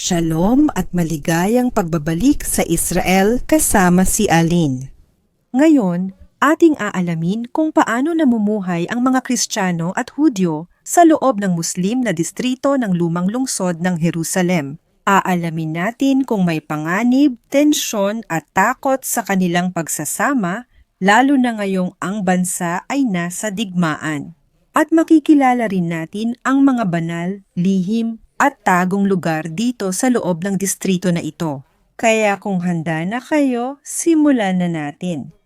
Shalom at maligayang pagbabalik sa Israel kasama si Alin. Ngayon, ating aalamin kung paano namumuhay ang mga Kristiyano at Hudyo sa loob ng Muslim na distrito ng lumang lungsod ng Jerusalem. Aalamin natin kung may panganib, tensyon at takot sa kanilang pagsasama, lalo na ngayong ang bansa ay nasa digmaan. At makikilala rin natin ang mga banal, lihim at tagong lugar dito sa loob ng distrito na ito. Kaya kung handa na kayo, simulan na natin.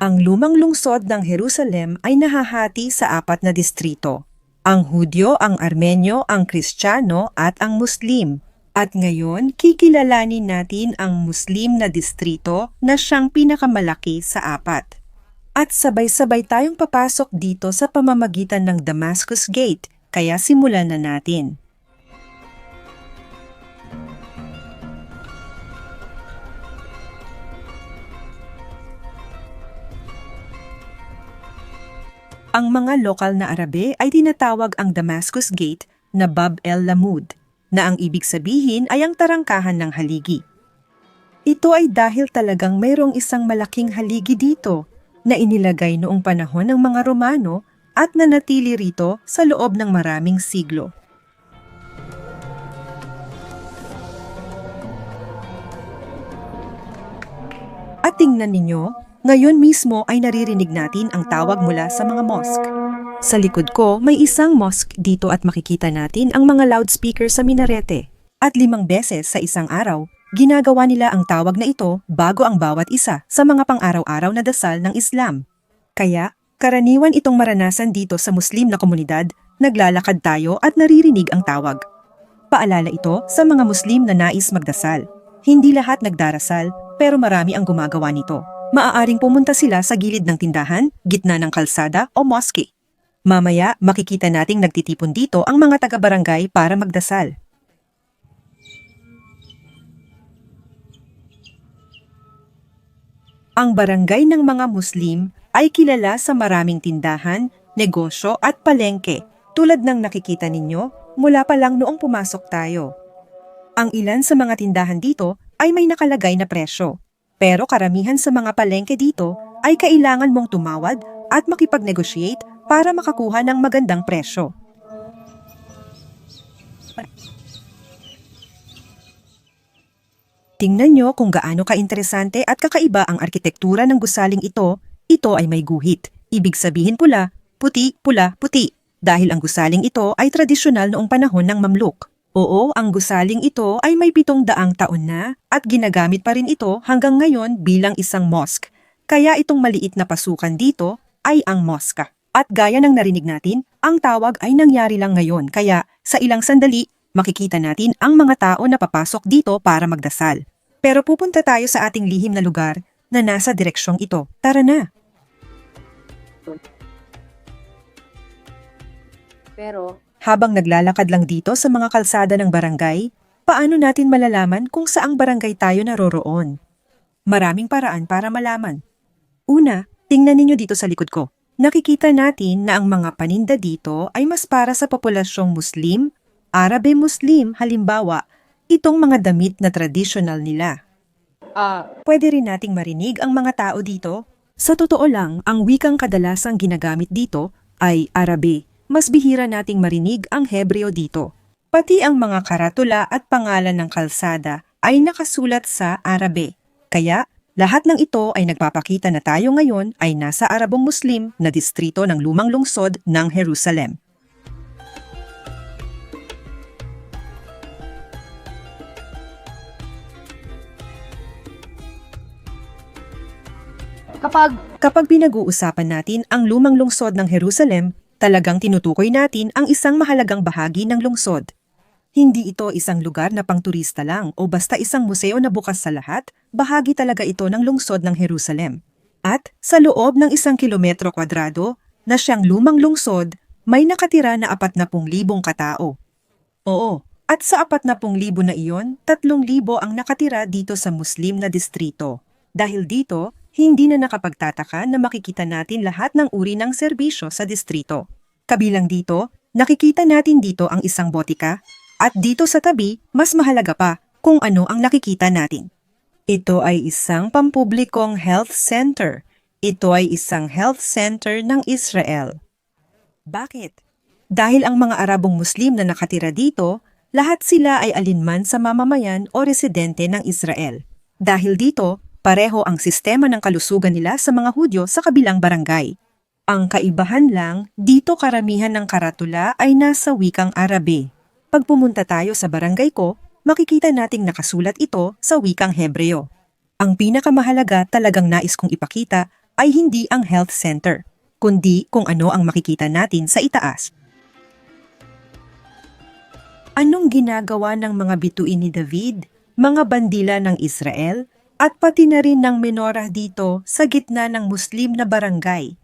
Ang lumang lungsod ng Jerusalem ay nahahati sa apat na distrito. Ang Hudyo, ang Armenyo, ang Kristiyano at ang Muslim. At ngayon, kikilalanin natin ang Muslim na distrito na siyang pinakamalaki sa apat. At sabay-sabay tayong papasok dito sa pamamagitan ng Damascus Gate, kaya simulan na natin. Ang mga lokal na Arabe ay tinatawag ang Damascus Gate na Bab el Lamud, na ang ibig sabihin ay ang tarangkahan ng haligi. Ito ay dahil talagang mayroong isang malaking haligi dito na inilagay noong panahon ng mga Romano at nanatili rito sa loob ng maraming siglo. At tingnan ninyo, ngayon mismo ay naririnig natin ang tawag mula sa mga mosque. Sa likod ko, may isang mosque dito at makikita natin ang mga loudspeaker sa minarete. At limang beses sa isang araw, ginagawa nila ang tawag na ito bago ang bawat isa sa mga pang-araw-araw na dasal ng Islam. Kaya, karaniwan itong maranasan dito sa Muslim na komunidad, naglalakad tayo at naririnig ang tawag. Paalala ito sa mga Muslim na nais magdasal. Hindi lahat nagdarasal, pero marami ang gumagawa nito. Maaaring pumunta sila sa gilid ng tindahan, gitna ng kalsada o mosque. Mamaya, makikita nating nagtitipon dito ang mga taga-barangay para magdasal. Ang barangay ng mga Muslim ay kilala sa maraming tindahan, negosyo at palengke tulad ng nakikita ninyo mula pa lang noong pumasok tayo. Ang ilan sa mga tindahan dito ay may nakalagay na presyo. Pero karamihan sa mga palengke dito ay kailangan mong tumawad at makipag-negotiate para makakuha ng magandang presyo. Tingnan nyo kung gaano kainteresante at kakaiba ang arkitektura ng gusaling ito. Ito ay may guhit. Ibig sabihin pula, puti, pula, puti. Dahil ang gusaling ito ay tradisyonal noong panahon ng Mamluk. Oo, ang gusaling ito ay may pitong daang taon na at ginagamit pa rin ito hanggang ngayon bilang isang mosque. Kaya itong maliit na pasukan dito ay ang mosque. At gaya ng narinig natin, ang tawag ay nangyari lang ngayon kaya sa ilang sandali makikita natin ang mga tao na papasok dito para magdasal. Pero pupunta tayo sa ating lihim na lugar na nasa direksyong ito. Tara na! Pero, Habang naglalakad lang dito sa mga kalsada ng barangay, paano natin malalaman kung saang barangay tayo naroroon? Maraming paraan para malaman. Una, tingnan ninyo dito sa likod ko. Nakikita natin na ang mga paninda dito ay mas para sa populasyong Muslim, Arabe-Muslim halimbawa, itong mga damit na tradisyonal nila. ah, Pwede rin nating marinig ang mga tao dito. Sa totoo lang, ang wikang kadalasang ginagamit dito ay Arabe. Mas bihira nating marinig ang Hebreo dito. Pati ang mga karatula at pangalan ng kalsada ay nakasulat sa Arabe. Kaya, lahat ng ito ay nagpapakita na tayo ngayon ay nasa Arabong Muslim na distrito ng lumang lungsod ng Jerusalem. Kapag Kapag pinag-uusapan natin ang lumang lungsod ng Jerusalem, talagang tinutukoy natin ang isang mahalagang bahagi ng lungsod. Hindi ito isang lugar na pangturista lang o basta isang museo na bukas sa lahat, bahagi talaga ito ng lungsod ng Jerusalem. At sa loob ng isang kilometro kwadrado na siyang lumang lungsod, may nakatira na 40,000 katao. Oo, at sa 40,000 na iyon, 3,000 ang nakatira dito sa Muslim na distrito. Dahil dito, hindi na nakapagtataka na makikita natin lahat ng uri ng serbisyo sa distrito. Kabilang dito, nakikita natin dito ang isang botika at dito sa tabi, mas mahalaga pa kung ano ang nakikita natin. Ito ay isang pampublikong health center. Ito ay isang health center ng Israel. Bakit? Dahil ang mga Arabong Muslim na nakatira dito, lahat sila ay alinman sa mamamayan o residente ng Israel. Dahil dito, pareho ang sistema ng kalusugan nila sa mga Hudyo sa kabilang barangay. Ang kaibahan lang, dito karamihan ng karatula ay nasa wikang Arabe. Pag pumunta tayo sa barangay ko, makikita nating nakasulat ito sa wikang Hebreo. Ang pinakamahalaga talagang nais kong ipakita ay hindi ang health center, kundi kung ano ang makikita natin sa itaas. Anong ginagawa ng mga bituin ni David, mga bandila ng Israel, at pati na rin ng menorah dito sa gitna ng Muslim na barangay?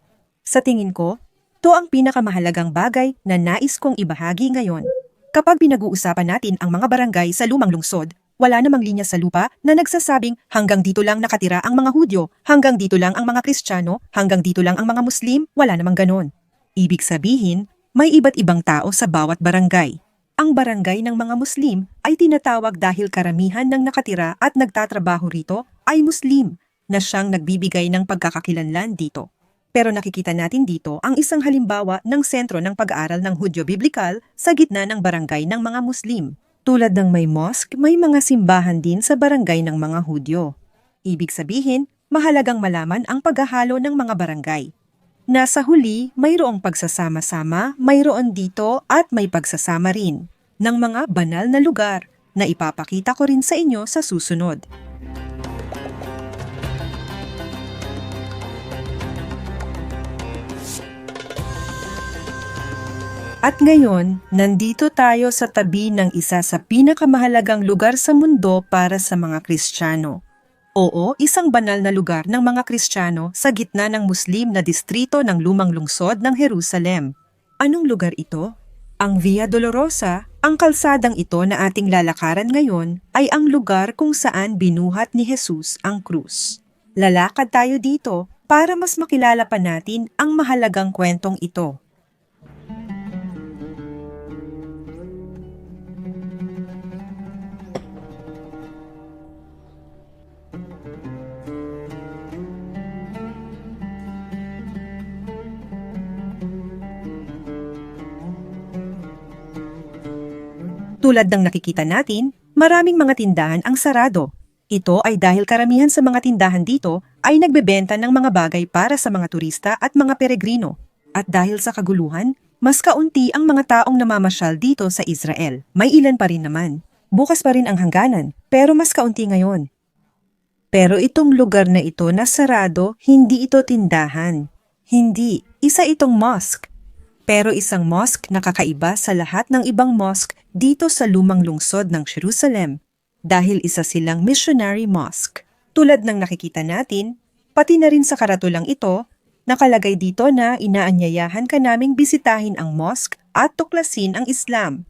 Sa tingin ko, to ang pinakamahalagang bagay na nais kong ibahagi ngayon. Kapag pinag-uusapan natin ang mga barangay sa lumang lungsod, wala namang linya sa lupa na nagsasabing hanggang dito lang nakatira ang mga Hudyo, hanggang dito lang ang mga Kristiyano, hanggang dito lang ang mga Muslim, wala namang ganon. Ibig sabihin, may iba't ibang tao sa bawat barangay. Ang barangay ng mga Muslim ay tinatawag dahil karamihan ng nakatira at nagtatrabaho rito ay Muslim na siyang nagbibigay ng pagkakakilanlan dito. Pero nakikita natin dito ang isang halimbawa ng sentro ng pag-aaral ng Hudyo Biblikal sa gitna ng barangay ng mga Muslim. Tulad ng may mosque, may mga simbahan din sa barangay ng mga Hudyo. Ibig sabihin, mahalagang malaman ang paghahalo ng mga barangay. Nasa huli, mayroong pagsasama-sama, mayroon dito at may pagsasama rin ng mga banal na lugar na ipapakita ko rin sa inyo sa susunod. At ngayon, nandito tayo sa tabi ng isa sa pinakamahalagang lugar sa mundo para sa mga Kristiyano. Oo, isang banal na lugar ng mga Kristiyano sa gitna ng Muslim na distrito ng lumang lungsod ng Jerusalem. Anong lugar ito? Ang Via Dolorosa, ang kalsadang ito na ating lalakaran ngayon, ay ang lugar kung saan binuhat ni Jesus ang krus. Lalakad tayo dito para mas makilala pa natin ang mahalagang kwentong ito. Tulad ng nakikita natin, maraming mga tindahan ang sarado. Ito ay dahil karamihan sa mga tindahan dito ay nagbebenta ng mga bagay para sa mga turista at mga peregrino. At dahil sa kaguluhan, mas kaunti ang mga taong namamasyal dito sa Israel. May ilan pa rin naman. Bukas pa rin ang hangganan, pero mas kaunti ngayon. Pero itong lugar na ito na sarado, hindi ito tindahan. Hindi, isa itong mosque. Pero isang mosque na kakaiba sa lahat ng ibang mosque dito sa lumang lungsod ng Jerusalem dahil isa silang missionary mosque. Tulad ng nakikita natin, pati na rin sa karatulang ito, nakalagay dito na inaanyayahan ka naming bisitahin ang mosque at tuklasin ang Islam.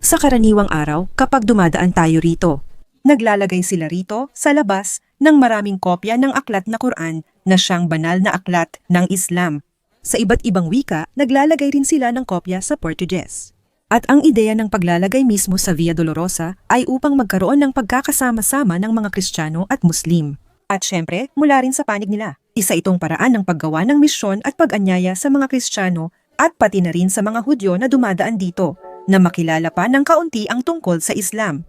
Sa karaniwang araw, kapag dumadaan tayo rito, naglalagay sila rito sa labas ng maraming kopya ng aklat na Quran na siyang banal na aklat ng Islam. Sa iba't ibang wika, naglalagay rin sila ng kopya sa Portuguese. At ang ideya ng paglalagay mismo sa Via Dolorosa ay upang magkaroon ng pagkakasama-sama ng mga Kristiyano at Muslim. At syempre, mula rin sa panig nila. Isa itong paraan ng paggawa ng misyon at pag-anyaya sa mga Kristiyano at pati na rin sa mga Hudyo na dumadaan dito na makilala pa ng kaunti ang tungkol sa Islam.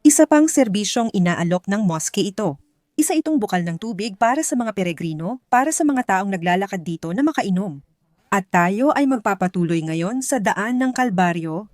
Isa pang serbisyong inaalok ng mosque ito. Isa itong bukal ng tubig para sa mga peregrino, para sa mga taong naglalakad dito na makainom. At tayo ay magpapatuloy ngayon sa daan ng Kalbaryo.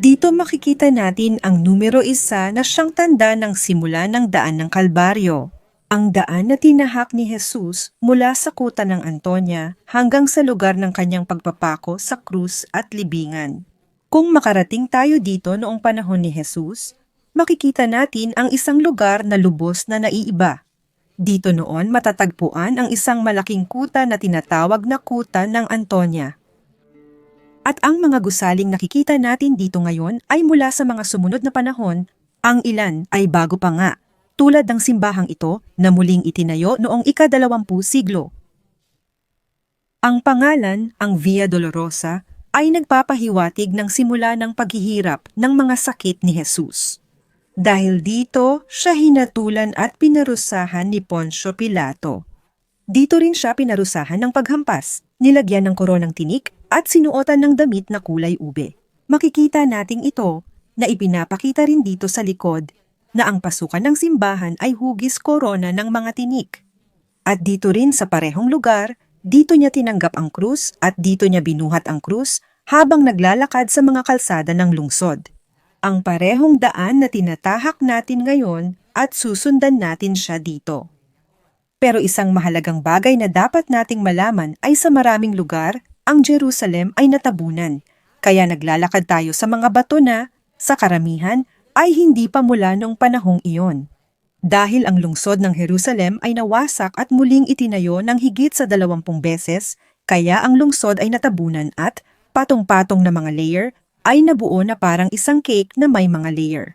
Dito makikita natin ang numero isa na siyang tanda ng simula ng daan ng Kalbaryo. Ang daan na tinahak ni Jesus mula sa kuta ng Antonia hanggang sa lugar ng kanyang pagpapako sa krus at libingan. Kung makarating tayo dito noong panahon ni Jesus, makikita natin ang isang lugar na lubos na naiiba. Dito noon matatagpuan ang isang malaking kuta na tinatawag na kuta ng Antonia. At ang mga gusaling nakikita natin dito ngayon ay mula sa mga sumunod na panahon, ang ilan ay bago pa nga, tulad ng simbahang ito na muling itinayo noong ikadalawampu siglo. Ang pangalan, ang Via Dolorosa, ay nagpapahiwatig ng simula ng paghihirap ng mga sakit ni Jesus. Dahil dito, siya hinatulan at pinarusahan ni Poncio Pilato. Dito rin siya pinarusahan ng paghampas, nilagyan ng koronang tinik at sinuotan ng damit na kulay ube. Makikita nating ito na ipinapakita rin dito sa likod na ang pasukan ng simbahan ay hugis korona ng mga tinik. At dito rin sa parehong lugar, dito niya tinanggap ang krus at dito niya binuhat ang krus habang naglalakad sa mga kalsada ng lungsod. Ang parehong daan na tinatahak natin ngayon at susundan natin siya dito. Pero isang mahalagang bagay na dapat nating malaman ay sa maraming lugar, ang Jerusalem ay natabunan. Kaya naglalakad tayo sa mga bato na, sa karamihan, ay hindi pa mula noong panahong iyon. Dahil ang lungsod ng Jerusalem ay nawasak at muling itinayo ng higit sa dalawampung beses, kaya ang lungsod ay natabunan at patong-patong na mga layer ay nabuo na parang isang cake na may mga layer.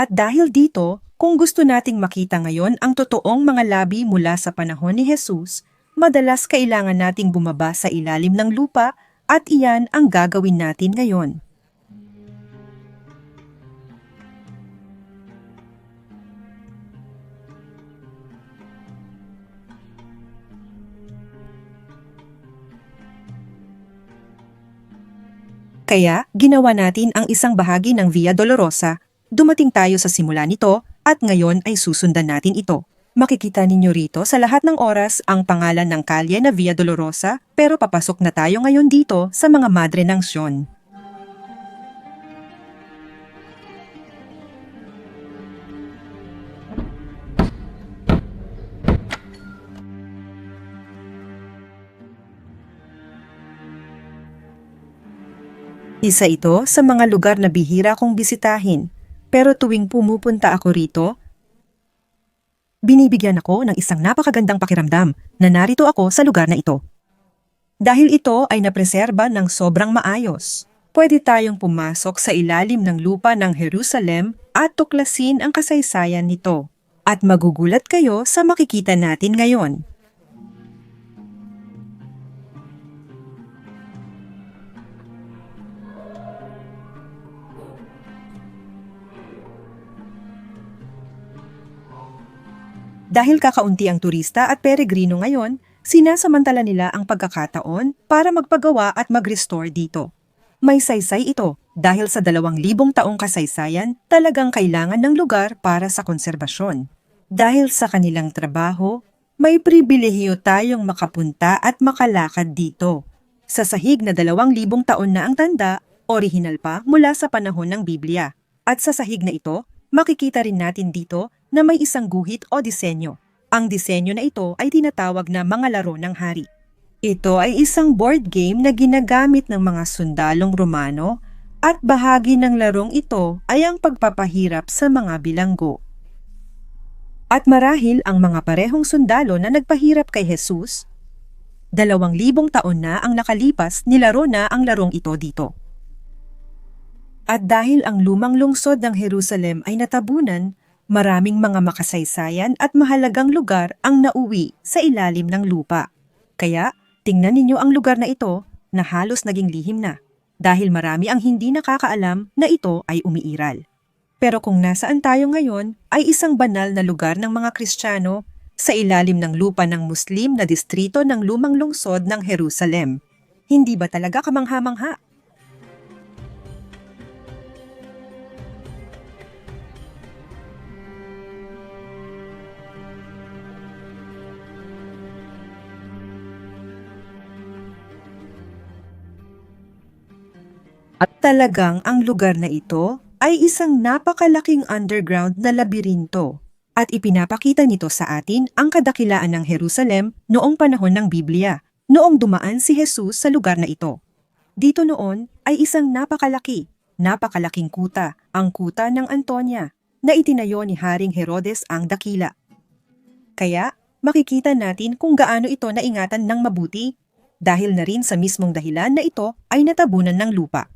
At dahil dito, kung gusto nating makita ngayon ang totoong mga labi mula sa panahon ni Jesus, madalas kailangan nating bumaba sa ilalim ng lupa at iyan ang gagawin natin ngayon. Kaya, ginawa natin ang isang bahagi ng Via Dolorosa. Dumating tayo sa simula nito at ngayon ay susundan natin ito. Makikita ninyo rito sa lahat ng oras ang pangalan ng kalye na Via Dolorosa pero papasok na tayo ngayon dito sa mga madre ng Sion. Isa ito sa mga lugar na bihira kong bisitahin, pero tuwing pumupunta ako rito, binibigyan ako ng isang napakagandang pakiramdam na narito ako sa lugar na ito. Dahil ito ay napreserba ng sobrang maayos, pwede tayong pumasok sa ilalim ng lupa ng Jerusalem at tuklasin ang kasaysayan nito. At magugulat kayo sa makikita natin ngayon. Dahil kakaunti ang turista at peregrino ngayon, sinasamantala nila ang pagkakataon para magpagawa at mag-restore dito. May saysay ito dahil sa dalawang libong taong kasaysayan talagang kailangan ng lugar para sa konserbasyon. Dahil sa kanilang trabaho, may pribilehiyo tayong makapunta at makalakad dito. Sa sahig na dalawang libong taon na ang tanda, orihinal pa mula sa panahon ng Biblia. At sa sahig na ito, makikita rin natin dito na may isang guhit o disenyo. Ang disenyo na ito ay tinatawag na mga laro ng hari. Ito ay isang board game na ginagamit ng mga sundalong Romano at bahagi ng larong ito ay ang pagpapahirap sa mga bilanggo. At marahil ang mga parehong sundalo na nagpahirap kay Jesus, dalawang libong taon na ang nakalipas nilaro na ang larong ito dito. At dahil ang lumang lungsod ng Jerusalem ay natabunan, maraming mga makasaysayan at mahalagang lugar ang nauwi sa ilalim ng lupa. Kaya, tingnan ninyo ang lugar na ito na halos naging lihim na dahil marami ang hindi nakakaalam na ito ay umiiral. Pero kung nasaan tayo ngayon ay isang banal na lugar ng mga Kristiyano sa ilalim ng lupa ng Muslim na distrito ng lumang lungsod ng Jerusalem. Hindi ba talaga kamangha-mangha? At talagang ang lugar na ito ay isang napakalaking underground na labirinto at ipinapakita nito sa atin ang kadakilaan ng Jerusalem noong panahon ng Biblia, noong dumaan si Jesus sa lugar na ito. Dito noon ay isang napakalaki, napakalaking kuta, ang kuta ng Antonia, na itinayo ni Haring Herodes ang Dakila. Kaya, makikita natin kung gaano ito naingatan ng mabuti dahil na rin sa mismong dahilan na ito ay natabunan ng lupa.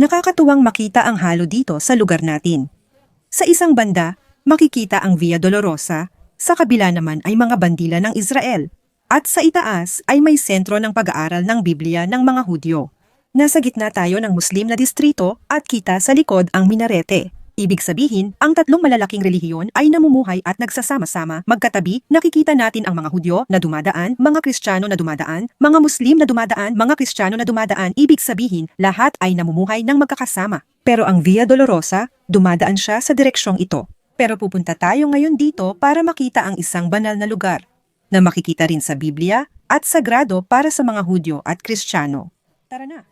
Nakakatuwang makita ang halo dito sa lugar natin. Sa isang banda, makikita ang Via Dolorosa, sa kabila naman ay mga bandila ng Israel, at sa itaas ay may sentro ng pag-aaral ng Biblia ng mga Hudyo. Nasa gitna tayo ng Muslim na distrito at kita sa likod ang minarete. Ibig sabihin, ang tatlong malalaking relihiyon ay namumuhay at nagsasama-sama. Magkatabi, nakikita natin ang mga Hudyo na dumadaan, mga Kristiyano na dumadaan, mga Muslim na dumadaan, mga Kristiyano na dumadaan. Ibig sabihin, lahat ay namumuhay ng magkakasama. Pero ang Via Dolorosa, dumadaan siya sa direksyong ito. Pero pupunta tayo ngayon dito para makita ang isang banal na lugar na makikita rin sa Biblia at sagrado para sa mga Hudyo at Kristiyano. Tara na!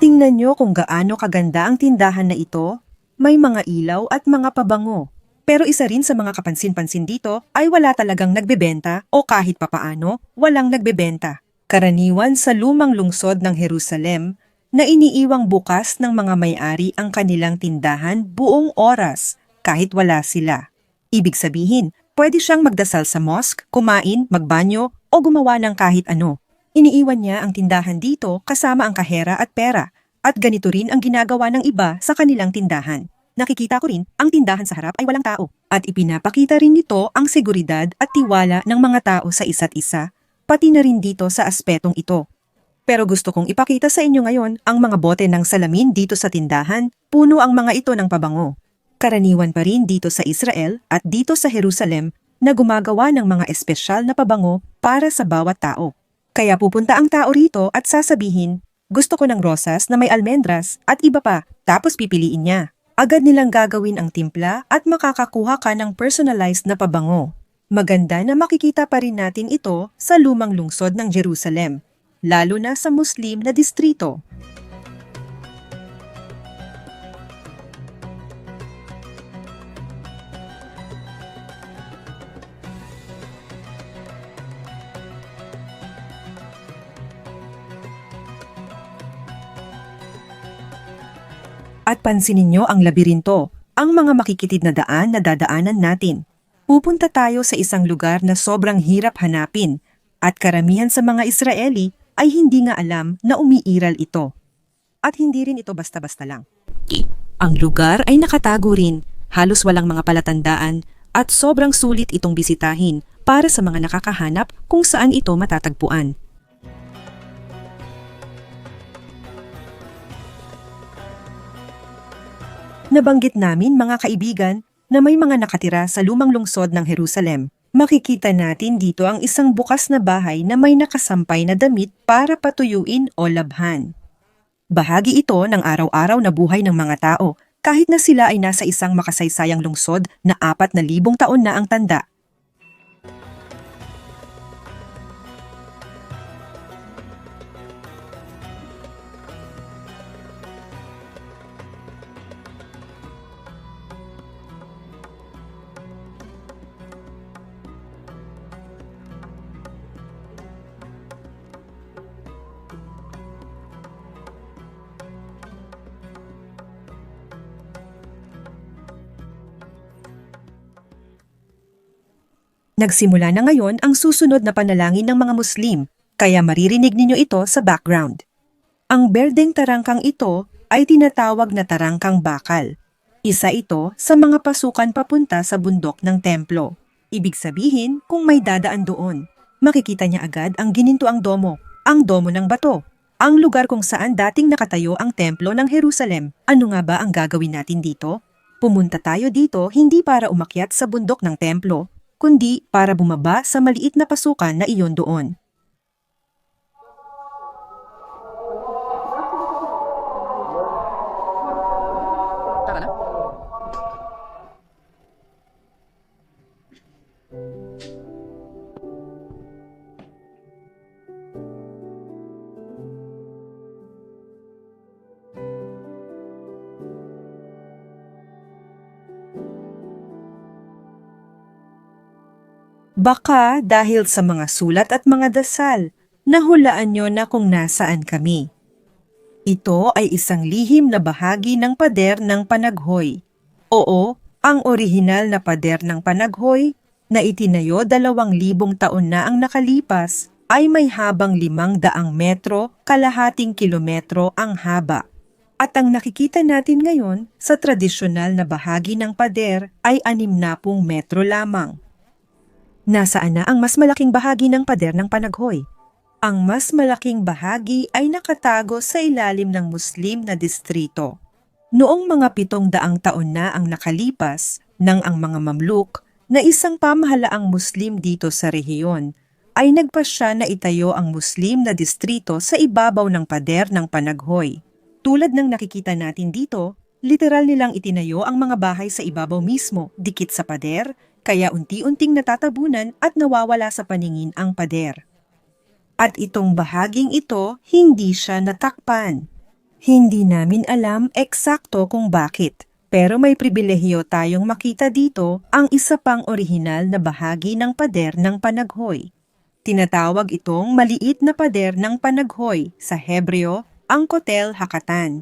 Tingnan nyo kung gaano kaganda ang tindahan na ito. May mga ilaw at mga pabango. Pero isa rin sa mga kapansin-pansin dito ay wala talagang nagbebenta o kahit papaano, walang nagbebenta. Karaniwan sa lumang lungsod ng Jerusalem na iniiwang bukas ng mga may-ari ang kanilang tindahan buong oras kahit wala sila. Ibig sabihin, pwede siyang magdasal sa mosque, kumain, magbanyo o gumawa ng kahit ano. Iniiwan niya ang tindahan dito kasama ang kahera at pera at ganito rin ang ginagawa ng iba sa kanilang tindahan. Nakikita ko rin ang tindahan sa harap ay walang tao at ipinapakita rin nito ang seguridad at tiwala ng mga tao sa isa't isa, pati na rin dito sa aspetong ito. Pero gusto kong ipakita sa inyo ngayon ang mga bote ng salamin dito sa tindahan, puno ang mga ito ng pabango. Karaniwan pa rin dito sa Israel at dito sa Jerusalem na gumagawa ng mga espesyal na pabango para sa bawat tao. Kaya pupunta ang tao rito at sasabihin, gusto ko ng rosas na may almendras at iba pa, tapos pipiliin niya. Agad nilang gagawin ang timpla at makakakuha ka ng personalized na pabango. Maganda na makikita pa rin natin ito sa lumang lungsod ng Jerusalem, lalo na sa Muslim na distrito. At pansinin nyo ang labirinto, ang mga makikitid na daan na dadaanan natin. Pupunta tayo sa isang lugar na sobrang hirap hanapin at karamihan sa mga Israeli ay hindi nga alam na umiiral ito. At hindi rin ito basta-basta lang. Ang lugar ay nakatago rin, halos walang mga palatandaan at sobrang sulit itong bisitahin para sa mga nakakahanap kung saan ito matatagpuan. Nabanggit namin mga kaibigan na may mga nakatira sa lumang lungsod ng Jerusalem. Makikita natin dito ang isang bukas na bahay na may nakasampay na damit para patuyuin o labhan. Bahagi ito ng araw-araw na buhay ng mga tao kahit na sila ay nasa isang makasaysayang lungsod na apat na libong taon na ang tanda. Nagsimula na ngayon ang susunod na panalangin ng mga Muslim, kaya maririnig ninyo ito sa background. Ang berdeng tarangkang ito ay tinatawag na tarangkang bakal. Isa ito sa mga pasukan papunta sa bundok ng templo. Ibig sabihin, kung may dadaan doon, makikita niya agad ang ginintuang domo, ang domo ng bato, ang lugar kung saan dating nakatayo ang templo ng Jerusalem. Ano nga ba ang gagawin natin dito? Pumunta tayo dito hindi para umakyat sa bundok ng templo, kundi para bumaba sa maliit na pasukan na iyon doon. Baka dahil sa mga sulat at mga dasal, nahulaan nyo na kung nasaan kami. Ito ay isang lihim na bahagi ng pader ng panaghoy. Oo, ang orihinal na pader ng panaghoy na itinayo dalawang libong taon na ang nakalipas ay may habang limang daang metro, kalahating kilometro ang haba. At ang nakikita natin ngayon sa tradisyonal na bahagi ng pader ay anim na pung metro lamang. Nasaan na ang mas malaking bahagi ng pader ng panaghoy? Ang mas malaking bahagi ay nakatago sa ilalim ng Muslim na distrito. Noong mga pitong daang taon na ang nakalipas nang ang mga Mamluk na isang pamahalaang Muslim dito sa rehiyon ay nagpasya na itayo ang Muslim na distrito sa ibabaw ng pader ng panaghoy. Tulad ng nakikita natin dito, literal nilang itinayo ang mga bahay sa ibabaw mismo, dikit sa pader, kaya unti-unting natatabunan at nawawala sa paningin ang pader. At itong bahaging ito, hindi siya natakpan. Hindi namin alam eksakto kung bakit, pero may pribilehiyo tayong makita dito ang isa pang orihinal na bahagi ng pader ng panaghoy. Tinatawag itong maliit na pader ng panaghoy sa Hebreo ang Kotel Hakatan.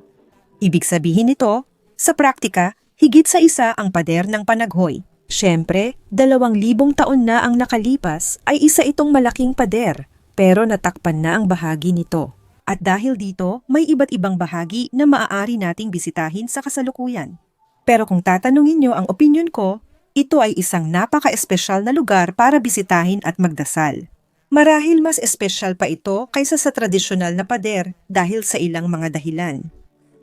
Ibig sabihin nito, sa praktika, higit sa isa ang pader ng panaghoy. Siyempre, dalawang libong taon na ang nakalipas ay isa itong malaking pader, pero natakpan na ang bahagi nito. At dahil dito, may iba't ibang bahagi na maaari nating bisitahin sa kasalukuyan. Pero kung tatanungin nyo ang opinion ko, ito ay isang napaka-espesyal na lugar para bisitahin at magdasal. Marahil mas espesyal pa ito kaysa sa tradisyonal na pader dahil sa ilang mga dahilan.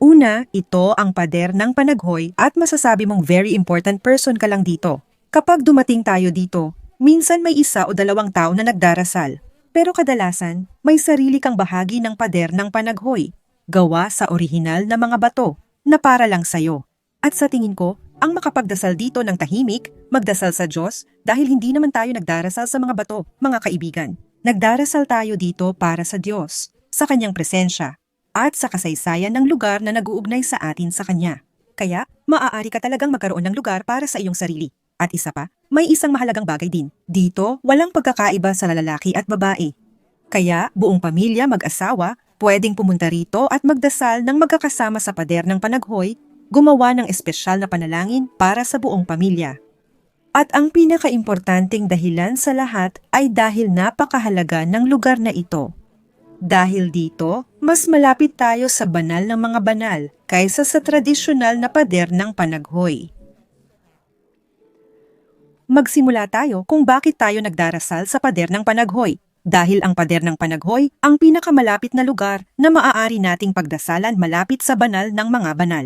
Una, ito ang pader ng panaghoy at masasabi mong very important person ka lang dito. Kapag dumating tayo dito, minsan may isa o dalawang tao na nagdarasal. Pero kadalasan, may sarili kang bahagi ng pader ng panaghoy, gawa sa orihinal na mga bato, na para lang sa'yo. At sa tingin ko, ang makapagdasal dito ng tahimik, magdasal sa Diyos dahil hindi naman tayo nagdarasal sa mga bato, mga kaibigan. Nagdarasal tayo dito para sa Diyos, sa Kanyang presensya, at sa kasaysayan ng lugar na naguugnay sa atin sa Kanya. Kaya, maaari ka talagang magkaroon ng lugar para sa iyong sarili. At isa pa, may isang mahalagang bagay din. Dito, walang pagkakaiba sa lalaki at babae. Kaya, buong pamilya mag-asawa, pwedeng pumunta rito at magdasal ng magkakasama sa pader ng panaghoy, gumawa ng espesyal na panalangin para sa buong pamilya. At ang pinakaimportanteng dahilan sa lahat ay dahil napakahalaga ng lugar na ito. Dahil dito, mas malapit tayo sa banal ng mga banal kaysa sa tradisyonal na pader ng panaghoy. Magsimula tayo kung bakit tayo nagdarasal sa pader ng panaghoy. Dahil ang pader ng panaghoy ang pinakamalapit na lugar na maaari nating pagdasalan malapit sa banal ng mga banal.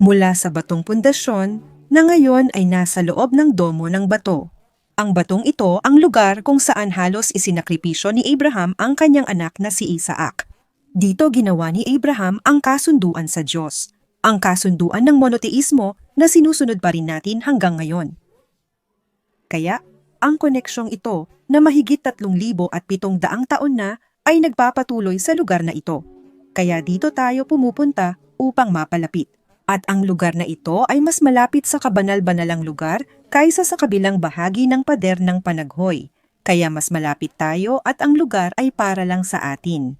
Mula sa batong pundasyon na ngayon ay nasa loob ng domo ng bato. Ang batong ito ang lugar kung saan halos isinakripisyo ni Abraham ang kanyang anak na si Isaac. Dito ginawa ni Abraham ang kasunduan sa Diyos, ang kasunduan ng monoteismo na sinusunod pa rin natin hanggang ngayon. Kaya, ang koneksyong ito na mahigit 3,700 taon na ay nagpapatuloy sa lugar na ito. Kaya dito tayo pumupunta upang mapalapit. At ang lugar na ito ay mas malapit sa kabanal-banalang lugar kaysa sa kabilang bahagi ng pader ng panaghoy. Kaya mas malapit tayo at ang lugar ay para lang sa atin.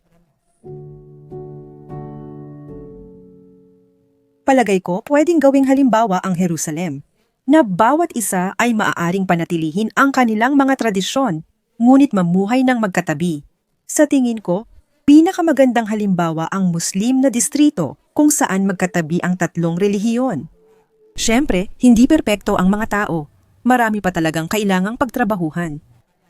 Palagay ko pwedeng gawing halimbawa ang Jerusalem na bawat isa ay maaaring panatilihin ang kanilang mga tradisyon, ngunit mamuhay ng magkatabi. Sa tingin ko, pinakamagandang halimbawa ang Muslim na distrito kung saan magkatabi ang tatlong relihiyon. Siyempre, hindi perpekto ang mga tao. Marami pa talagang kailangang pagtrabahuhan.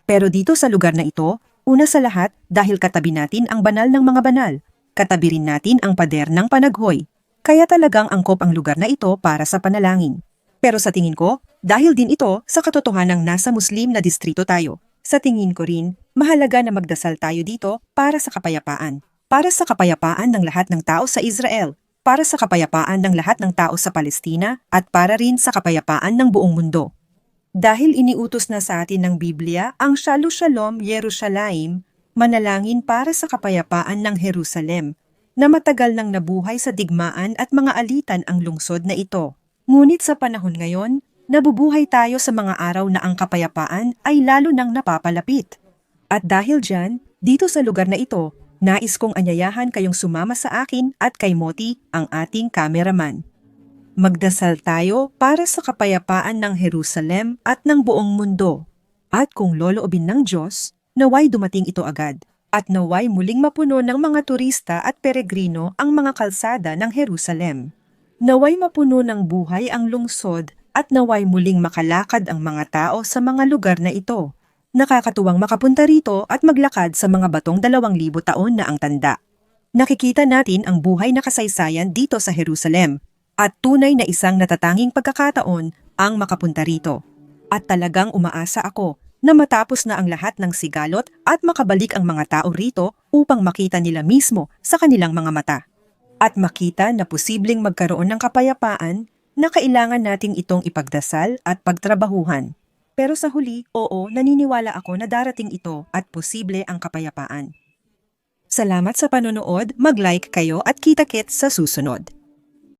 Pero dito sa lugar na ito, una sa lahat dahil katabi natin ang banal ng mga banal, katabi rin natin ang pader ng panaghoy. Kaya talagang angkop ang lugar na ito para sa panalangin. Pero sa tingin ko, dahil din ito sa katotohanang nasa Muslim na distrito tayo, sa tingin ko rin, mahalaga na magdasal tayo dito para sa kapayapaan. Para sa kapayapaan ng lahat ng tao sa Israel, para sa kapayapaan ng lahat ng tao sa Palestina, at para rin sa kapayapaan ng buong mundo. Dahil iniutos na sa atin ng Biblia ang Shalu Shalom Jerusalem, manalangin para sa kapayapaan ng Jerusalem, na matagal nang nabuhay sa digmaan at mga alitan ang lungsod na ito. Ngunit sa panahon ngayon, nabubuhay tayo sa mga araw na ang kapayapaan ay lalo nang napapalapit. At dahil dyan, dito sa lugar na ito, nais kong anyayahan kayong sumama sa akin at kay Moti, ang ating kameraman. Magdasal tayo para sa kapayapaan ng Jerusalem at ng buong mundo. At kung loloobin ng Diyos, naway dumating ito agad. At naway muling mapuno ng mga turista at peregrino ang mga kalsada ng Jerusalem. Naway mapuno ng buhay ang lungsod at naway muling makalakad ang mga tao sa mga lugar na ito. Nakakatuwang makapunta rito at maglakad sa mga batong dalawang libo taon na ang tanda. Nakikita natin ang buhay na kasaysayan dito sa Jerusalem at tunay na isang natatanging pagkakataon ang makapunta rito. At talagang umaasa ako na matapos na ang lahat ng sigalot at makabalik ang mga tao rito upang makita nila mismo sa kanilang mga mata. At makita na posibleng magkaroon ng kapayapaan na kailangan nating itong ipagdasal at pagtrabahuhan. Pero sa huli, oo, naniniwala ako na darating ito at posible ang kapayapaan. Salamat sa panonood, mag-like kayo at kita-kits sa susunod.